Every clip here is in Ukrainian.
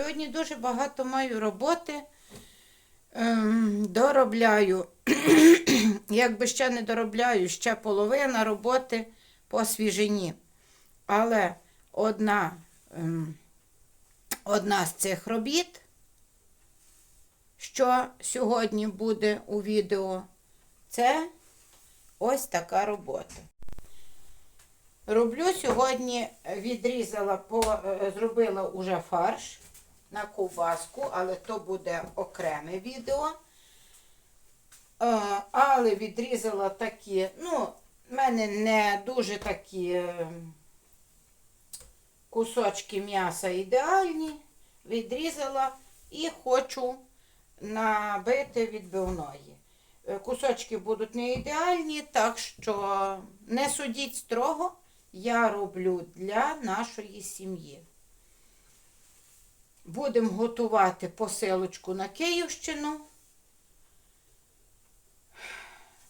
Сьогодні дуже багато маю роботи. Ем, доробляю. Якби ще не доробляю, ще половина роботи по свіжині. Але одна, ем, одна з цих робіт, що сьогодні буде у відео, це ось така робота. Роблю сьогодні, відрізала, по, е, зробила уже фарш на ковбаску, але то буде окреме відео. Е, Але відрізала такі, ну, в мене не дуже такі е, кусочки м'яса ідеальні. Відрізала і хочу набити відбивної. Е, Кусочки будуть не ідеальні, так що не судіть строго. Я роблю для нашої сім'ї. Будемо готувати посилочку на Київщину.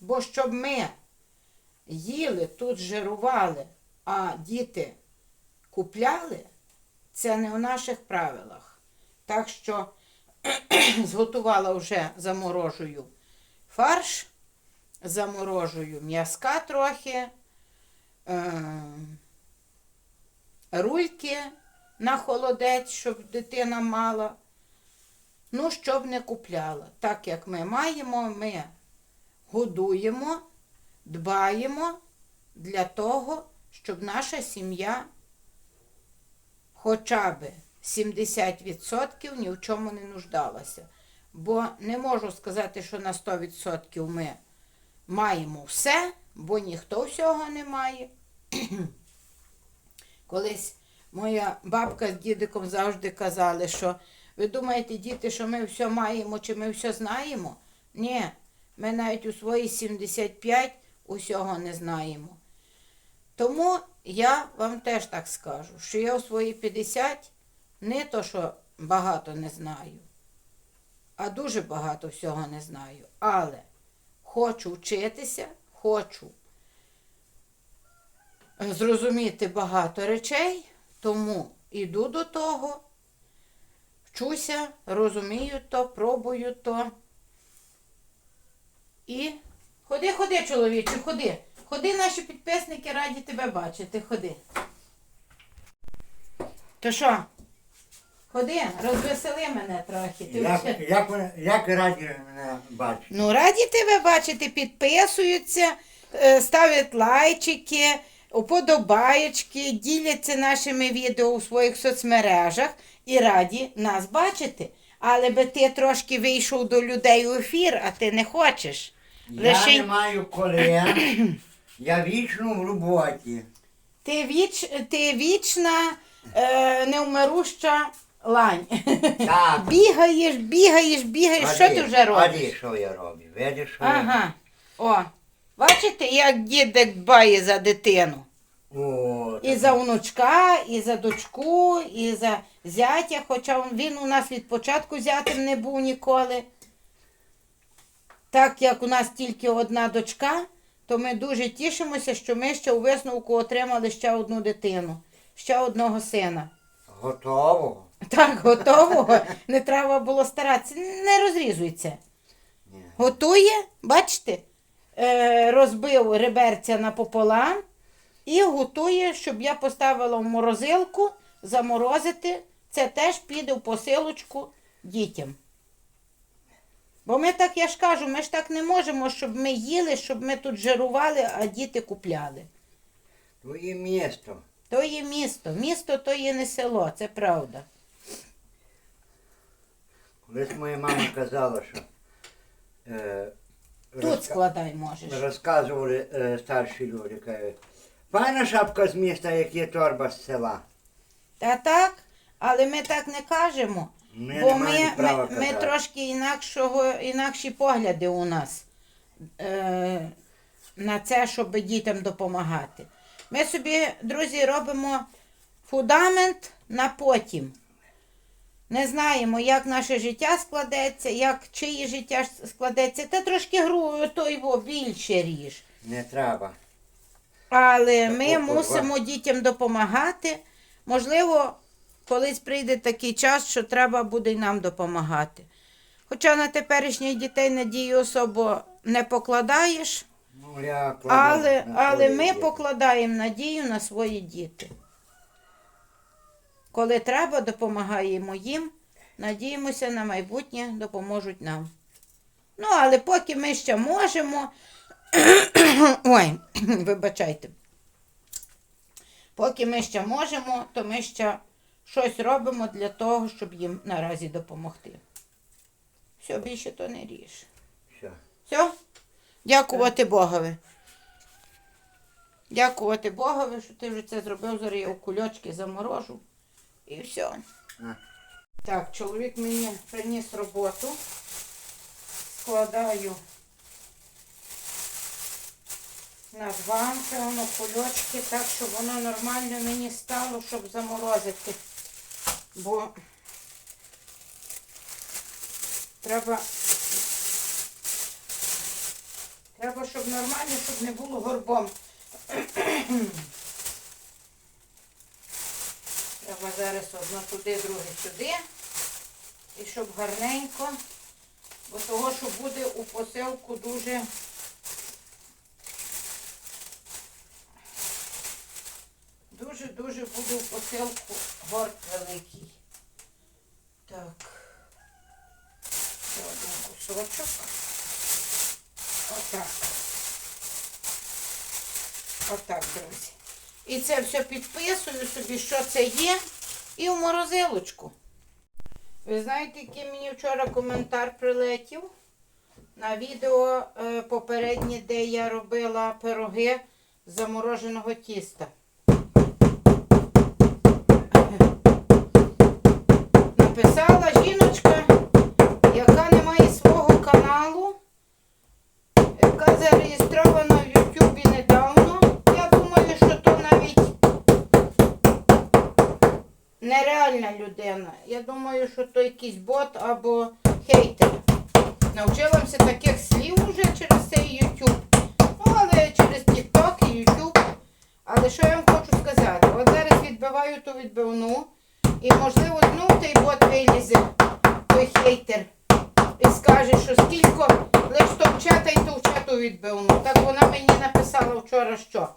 Бо щоб ми їли, тут жирували, а діти купляли, це не в наших правилах. Так що зготувала вже заморожую фарш, заморожую м'язка трохи, е, рульки на холодець, щоб дитина мала. Ну, щоб не купляла. Так як ми маємо, ми годуємо, дбаємо для того, щоб наша сім'я хоча б 70% ні в чому не нуждалася. Бо не можу сказати, що на 100% ми маємо все, бо ніхто всього не має. Колись моя бабка з дідиком завжди казали, що ви думаєте, діти, що ми все маємо чи ми все знаємо? Ні, ми навіть у свої 75 усього не знаємо. Тому я вам теж так скажу, що я у свої 50 не то, що багато не знаю, а дуже багато всього не знаю. Але хочу вчитися, хочу зрозуміти багато речей, тому іду до того, вчуся, розумію то, пробую то. І ходи, ходи, чоловіче, ходи. Ходи, наші підписники раді тебе бачити, ходи. То що? Ходи, розвесели мене трохи. Ти Як, вже- як, як раді мене бачити? Ну, раді тебе бачити, підписуються, е, ставлять лайчики, уподобаєчки, діляться нашими відео у своїх соцмережах і раді нас бачити. Але би ти трошки вийшов до людей у ефір, а ти не хочеш. Я Лише- не маю колен, я вічно в роботі. Ти, віч, ти вічна, е, невмируща лань. Так. Бігаєш, бігаєш, бігаєш. Що ти вже робиш? А де що я роблю? Видиш, що я Ага. О, бачите, як дідик дбає за дитину. О, І за внучка, і за дочку, і за зятя, хоча він у нас від початку зятем не був ніколи. Так як у нас тільки одна дочка, то ми дуже тішимося, що ми ще у висновку отримали ще одну дитину, ще одного сина. Готово? Так, готового. Не треба було старатися. Не розрізується. Готує, бачите, розбив реберця напополам і готує, щоб я поставила в морозилку, заморозити. Це теж піде в посилочку дітям. Бо ми так, я ж кажу, ми ж так не можемо, щоб ми їли, щоб ми тут жирували, а діти купляли. Твоє місто. То є місто. Місто то є не село, це правда. Колись моя мама казала, що е, Тут розка- складай можеш. розказували е, старші люди, кажуть, пана шапка з міста, як є торба з села. Та так, але ми так не кажемо. Ми бо не ми, маємо права ми, ми казати. трошки інакшого, інакші погляди у нас е, на це, щоб дітям допомагати. Ми собі, друзі, робимо фундамент на потім. Не знаємо, як наше життя складеться, як чиє життя складеться. Та трошки гру той його більше ріж. Не треба. Але ми О, о, мусимо дітям допомагати. Можливо, колись прийде такий час, що треба буде й нам допомагати. Хоча на теперішніх дітей надію особо не покладаєш, Ну, я кладу але, але ми покладаємо надію на свої діти. Коли треба, допомагаємо їм, надіємося на майбутнє, допоможуть нам. Ну, але поки ми ще можемо. Ой, вибачайте. Поки ми ще можемо, то ми ще щось робимо для того, щоб їм наразі допомогти. Все, більше то не ріж. Все. Все? Дякувати Богові. Дякувати Богові, що ти вже це зробив. Зараз я у кульочки заморожу. І все. А. Так, чоловік мені приніс роботу. Складаю на два, певно, кульочки, так, щоб воно нормально мені стало, щоб заморозити. Бо треба Треба, щоб нормально, щоб не було горбом. Треба зараз одно туди, друге сюди. І щоб гарненько. Бо того, що буде у посилку дуже. Дуже-дуже буде у посилку горд великий. Так. Ще один кусочок. Отак. Отак, друзі. І це все підписую собі, що це є, і в морозилочку. Ви знаєте, який мені вчора коментар прилетів на відео е, попереднє, де я робила пироги з замороженого тіста. Написала жіночка, яка не має свого каналу яка зареєстрована в Ютубі недавно. Я думаю, що то навіть нереальна людина. Я думаю, що то якийсь бот або хейтер. Навчилася таких слів уже через цей Ютуб. Ну, але через TikTok і Ютуб. Але що я вам хочу сказати? От зараз відбиваю ту відбивну. І можливо знов той бот вилізе, той хейтер і скаже, що скільки лиш товче та й товче ту відбивну. Так вона мені написала вчора що.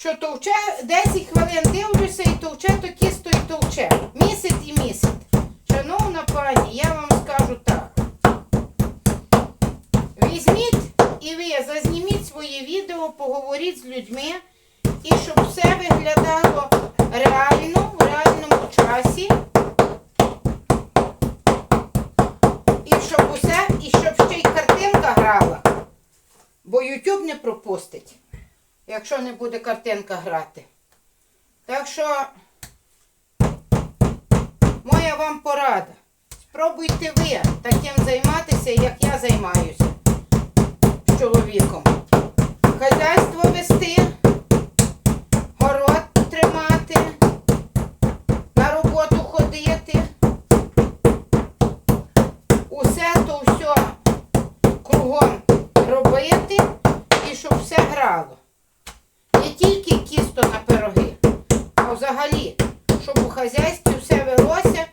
Що товче 10 хвилин дивлюся і товче то кісто і товче. Місяць і місяць. Шановна пані, я вам скажу так. Візьміть і ви зазніміть своє відео, поговоріть з людьми, і щоб все виглядало реально, в реальному часі. І щоб усе, і щоб ще й картинка грала. Бо YouTube не пропустить, якщо не буде картинка грати. Так що моя вам порада. Спробуйте ви таким займатися, як я займаюся з чоловіком. Хазяйство вести, город тримати, на роботу ходити усе то все кругом робити і щоб все грало. Не тільки кісто на пироги, а взагалі, щоб у хазяйстві все велося,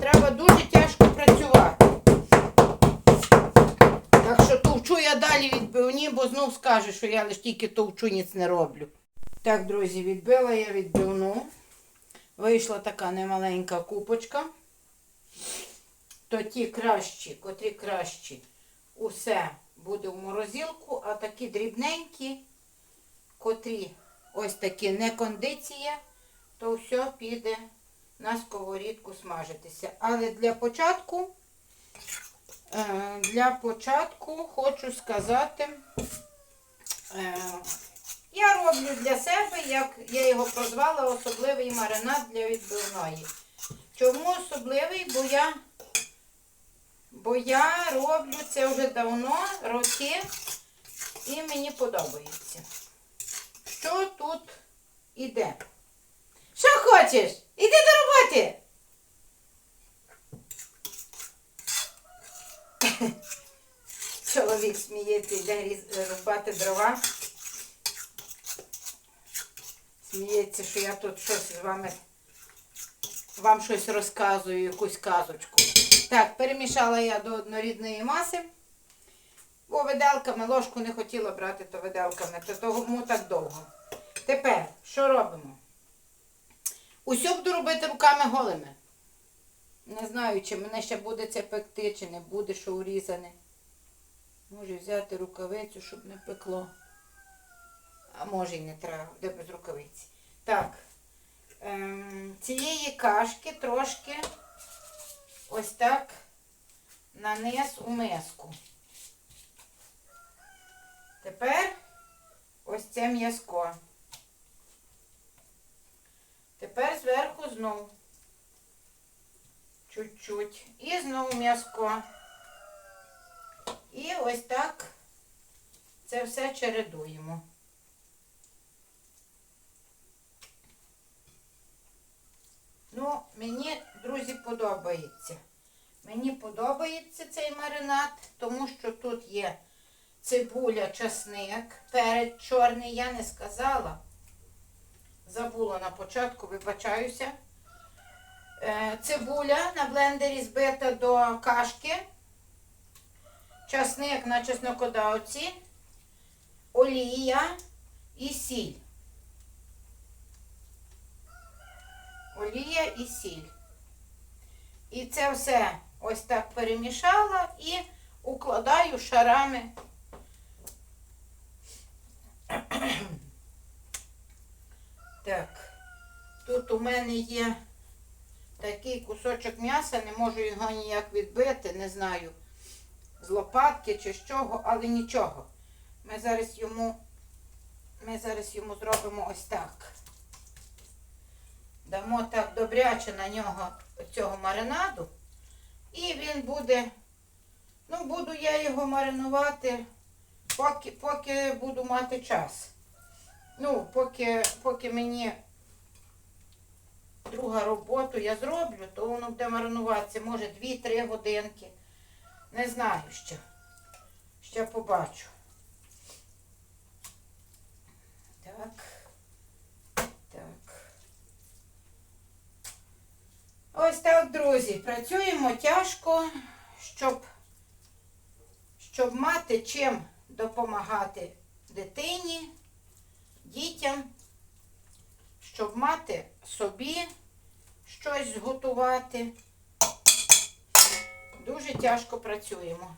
треба дуже тяжко працювати. Так що товчу я далі відбивні, бо знов скаже, що я лише тільки товчу, ніц не роблю. Так, друзі, відбила я відбивну. Вийшла така немаленька купочка то ті кращі, котрі кращі, усе буде в морозилку, а такі дрібненькі, котрі ось такі не кондиція, то все піде на сковорідку смажитися. Але для початку, е, для початку хочу сказати, е, я роблю для себе, як я його прозвала, особливий маринад для відбивної. Чому особливий? Бо я Бо я роблю це вже давно, роки, і мені подобається. Що тут іде? Що хочеш? Іди до роботи. Чоловік сміється, йде різ- рубати дрова. Сміється, що я тут щось з вами вам щось розказую, якусь казочку. Так, перемішала я до однорідної маси. Бо виделками ложку не хотіла брати, то виделками, то тому так довго. Тепер, що робимо? Усьо буду робити руками голими. Не знаю, чи мене ще буде це пекти, чи не буде, що урізане. Може взяти рукавицю, щоб не пекло. А може й не треба, де без рукавиці. Так. Ем, цієї кашки трошки ось так наниз у миску. Тепер ось це м'язко. Тепер зверху знов. Чуть-чуть. І знову м'язко. І ось так це все чередуємо. Ну, мені, друзі, подобається. Мені подобається цей маринад, тому що тут є цибуля, часник, перець чорний, я не сказала. Забула на початку, вибачаюся. Е, Цибуля на блендері збита до кашки. Часник на чеснокодавці, олія і сіль. Олія і сіль. І це все ось так перемішала і укладаю шарами. Так, тут у мене є такий кусочок м'яса, не можу його ніяк відбити, не знаю, з лопатки чи з чого, але нічого. Ми зараз йому, ми зараз йому зробимо ось так. Дамо так добряче на нього цього маринаду. І він буде, ну, буду я його маринувати, поки, поки буду мати час. Ну, поки, поки мені друга роботу я зроблю, то воно буде маринуватися, може 2-3 годинки. Не знаю ще. Ще побачу. Так. Так. Ось так, друзі. Працюємо тяжко, щоб, щоб мати чим допомагати дитині, дітям, щоб мати собі щось зготувати. Дуже тяжко працюємо.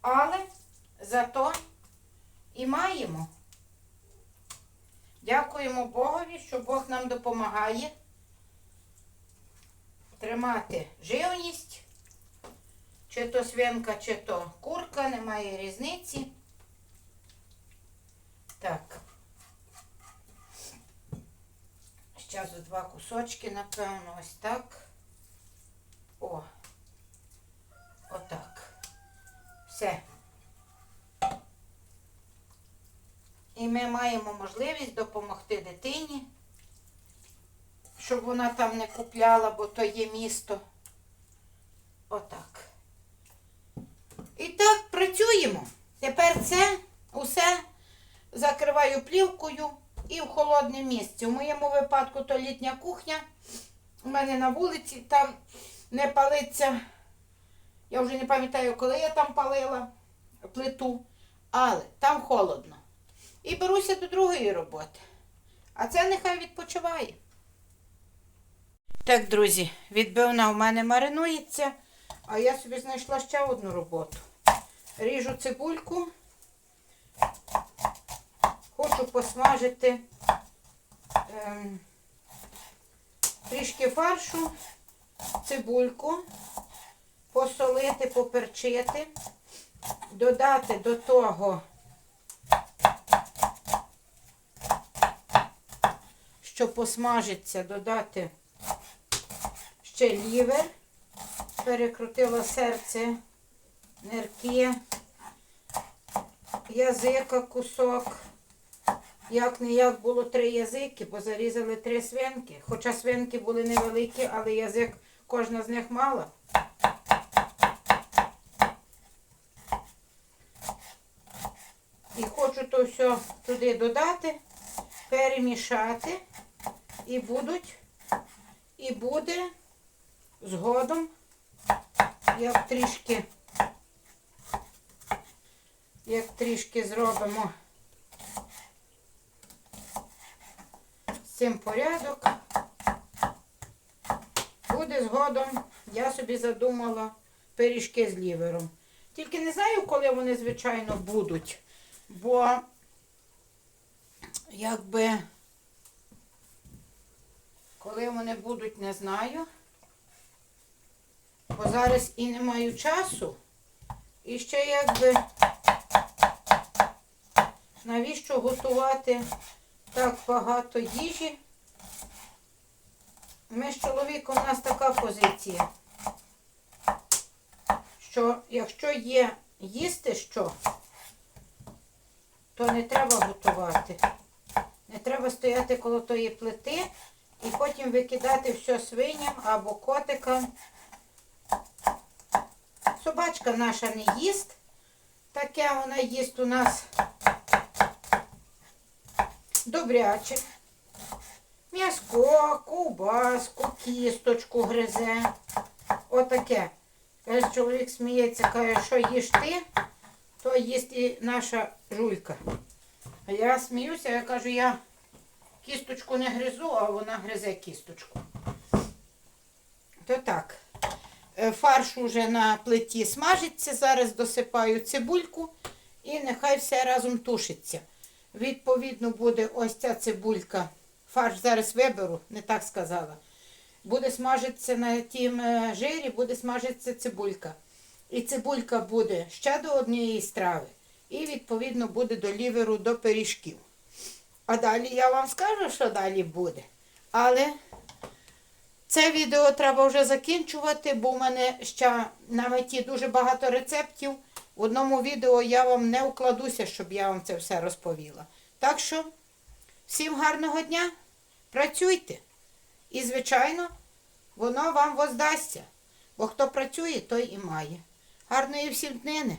Але зато і маємо. Дякуємо Богові, що Бог нам допомагає тримати живність. Чи то свинка, чи то курка, немає різниці. Так. Ще два кусочки, напевно, ось так. О. Отак. Все. І ми маємо можливість допомогти дитині, щоб вона там не купляла, бо то є місто. Отак. І так працюємо. Тепер це усе закриваю плівкою і в холодне місце. У моєму випадку то літня кухня. У мене на вулиці там не палиться. Я вже не пам'ятаю, коли я там палила плиту, але там холодно. І беруся до другої роботи. А це нехай відпочиває. Так, друзі, відбивна у мене маринується, а я собі знайшла ще одну роботу. Ріжу цибульку. Хочу посмажити ем, трішки фаршу, цибульку, посолити, поперчити, додати до того, що посмажиться, додати ще лівер, перекрутила серце, нирки, язика кусок. Як не як було три язики, бо зарізали три свинки. Хоча свинки були невеликі, але язик кожна з них мала. І хочу то все туди додати, перемішати і будуть, і буде згодом, як трішки, як трішки зробимо цим порядок. Буде згодом, я собі задумала пиріжки з лівером. Тільки не знаю, коли вони, звичайно, будуть, бо якби коли вони будуть, не знаю. Бо зараз і не маю часу. І ще якби навіщо готувати так багато їжі? Ми з чоловіком, у нас така позиція, що якщо є їсти що, то не треба готувати. Не треба стояти коло тої плити і потім викидати все свиням або котикам. Собачка наша не їсть. Таке вона їсть у нас добряче. М'яско, ковбаску, кісточку гризе. Отаке. Каже, чоловік сміється, каже, що їш ти, то їсть і наша жуйка. А я сміюся, я кажу, я кісточку не гризу, а вона гризе кісточку. То так. Е, Фарш уже на плиті смажиться, зараз досипаю цибульку і нехай все разом тушиться. Відповідно, буде ось ця цибулька. Фарш зараз виберу, не так сказала. Буде смажитися на тім е, жирі, буде смажитися цибулька. І цибулька буде ще до однієї страви. І, відповідно, буде до ліверу, до пиріжків. А далі я вам скажу, що далі буде. Але це відео треба вже закінчувати, бо в мене ще на меті дуже багато рецептів. В одному відео я вам не укладуся, щоб я вам це все розповіла. Так що, всім гарного дня, працюйте. І, звичайно, воно вам воздасться. Бо хто працює, той і має. Гарної всім днини!